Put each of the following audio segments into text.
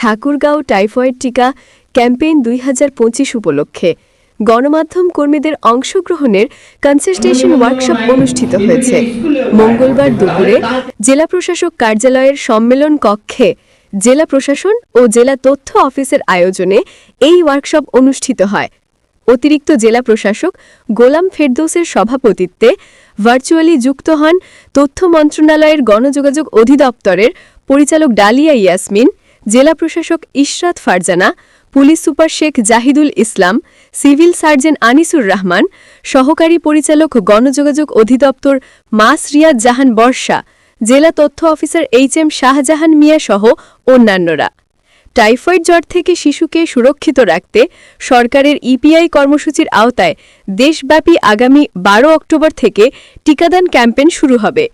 Thakurgaon typhoid টিকা campaign দুই হাজার পঁচিশ উপলক্ষে গণমাধ্যম কর্মীদের অংশগ্রহণের কনসালটেশন ওয়ার্কশপ অনুষ্ঠিত হয়েছে। মঙ্গলবার দুপুরে জেলা প্রশাসক কার্যালয়ের সম্মেলন কক্ষে জেলা প্রশাসন ও জেলা তথ্য অফিসের আয়োজনে এই ওয়ার্কশপ অনুষ্ঠিত হয়। অতিরিক্ত জেলা প্রশাসক গোলাম ফেরদৌসের সভাপতিত্বে ভার্চুয়ালি যুক্ত হন তথ্য মন্ত্রণালয়ের গণযোগাযোগ অধিদপ্তরের পরিচালক ডালিয়া ইয়াসমিন জেলা প্রশাসক Ishrat Farzana, police super Sheikh Jahidul Islam, civil surgeon Anisur Rahman, সহকারী পরিচালক গণযোগাযোগ অধিদপ্তর মাস রিয়াদ জাহান বর্ষা, জেলা তথ্য officer H M Shahjahan Mia সহ অন্যান্যরা। টাইফয়েড জ্বর থেকে শিশুকে সুরক্ষিত রাখতে সরকারের ইপিআই কর্মসূচির আওতায় দেশব্যাপী আগামী বারো অক্টোবর থেকে টিকাদান ক্যাম্পেন শুরু হবে।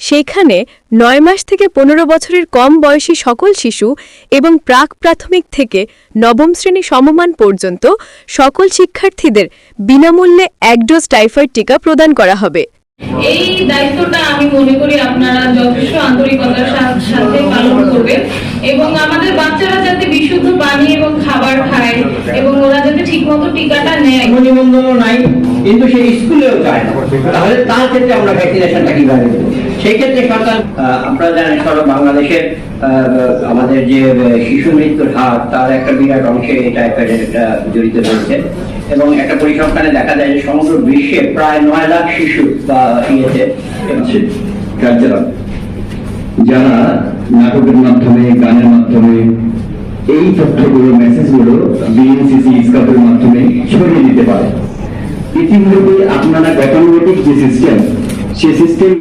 সেখানে নয় মাস থেকে পনেরো বছরের কম বয়সী সকল শিশু এবং প্রাক প্রাথমিক থেকে নবম শ্রেণি সমমান পর্যন্ত সকল শিক্ষার্থীদের বিনামূল্যে এক ডোজ টাইফয়েড টিকা প্রদান করা হবে। এই দায়িত্বটা আমি মনে করি আপনারা যথেষ্ট আন্তরিকতার সাথে পালন করবেন এবং আমাদের বাচ্চারা নেয় নাই। কিন্তু সে স্কুলেও যায় না। তাহলে তার ক্ষেত্রে আমরা ভ্যাকসিনেশনটা কীভাবে দেবো সেই ক্ষেত্রে সরকার আহ, আপনারা জানেন সারা বাংলাদেশের আমাদের যে শিশু মৃত্যুর হার তার একটা বিরাট অংশে এই টাইফয়েডের একটা জড়িত রয়েছে। এবং একটা পরিসংখ্যানে দেখা যায় যে সমগ্র বিশ্বে প্রায় নয় লাখ শিশু বা ইয়েতে যারা নাটকের মাধ্যমে গানের মাধ্যমে এই তথ্যগুলো মেসেজগুলো বিএনসিসি ইস্কাপের মাধ্যমে ছড়িয়ে দিতে পারে। ইতিমধ্যে আপনারা গতানুগতিক যে সিস্টেম সে সিস্টেম